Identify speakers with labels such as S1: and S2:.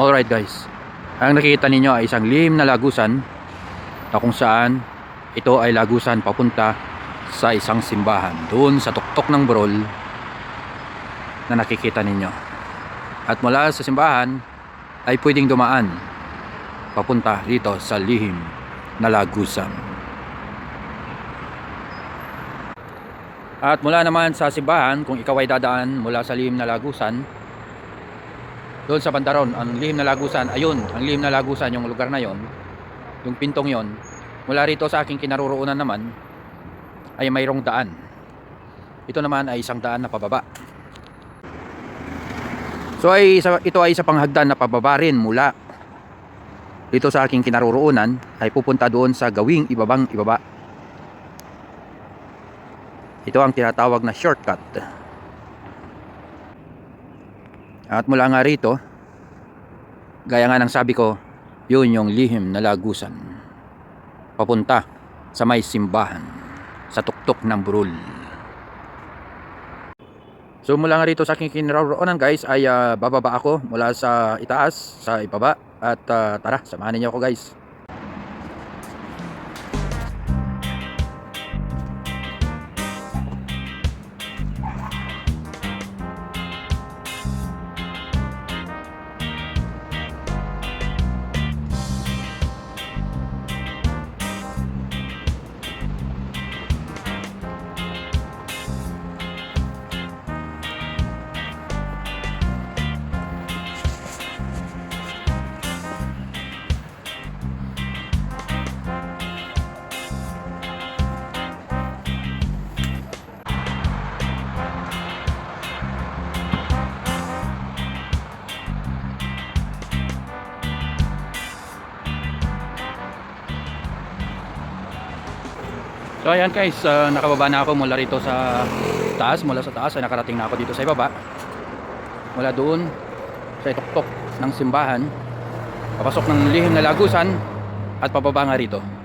S1: Alright guys, ang nakikita ninyo ay isang lihim na lagusan na kung saan ito ay lagusan papunta sa isang simbahan doon sa tuktok ng Borol na nakikita ninyo. At mula sa simbahan ay pwedeng dumaan papunta dito sa lihim na lagusan. At mula naman sa simbahan, kung ikaw ay dadaan mula sa lihim na lagusan, doon sa bandaron, ang lihim na lagusan, ayun, ang lihim na lagusan, yung lugar na yon, yung pintong yon, mula rito sa aking kinaroroonan naman, ay mayroong daan. Ito naman ay isang daan na pababa. So ay ito ay isa pang hagdan na pababa rin mula dito sa aking kinaroroonan ay pupunta doon sa gawing ibabang ibaba. Ito ang tinatawag na shortcut. At mula nga rito, gaya nga ng sabi ko, yun yung lihim na lagusan. Papunta sa may simbahan, sa tuktok ng burul. So mula nga rito sa aking kinaroroonan guys ay ah, bababa ako mula sa itaas sa ibaba at ah, tara samahan niyo ako guys. So ayan guys, ah, nakababa na ako mula rito sa taas, mula sa taas ay nakarating na ako dito sa ibaba. Mula doon sa tuktok ng simbahan, papasok ng lihim na lagusan at pababa nga rito.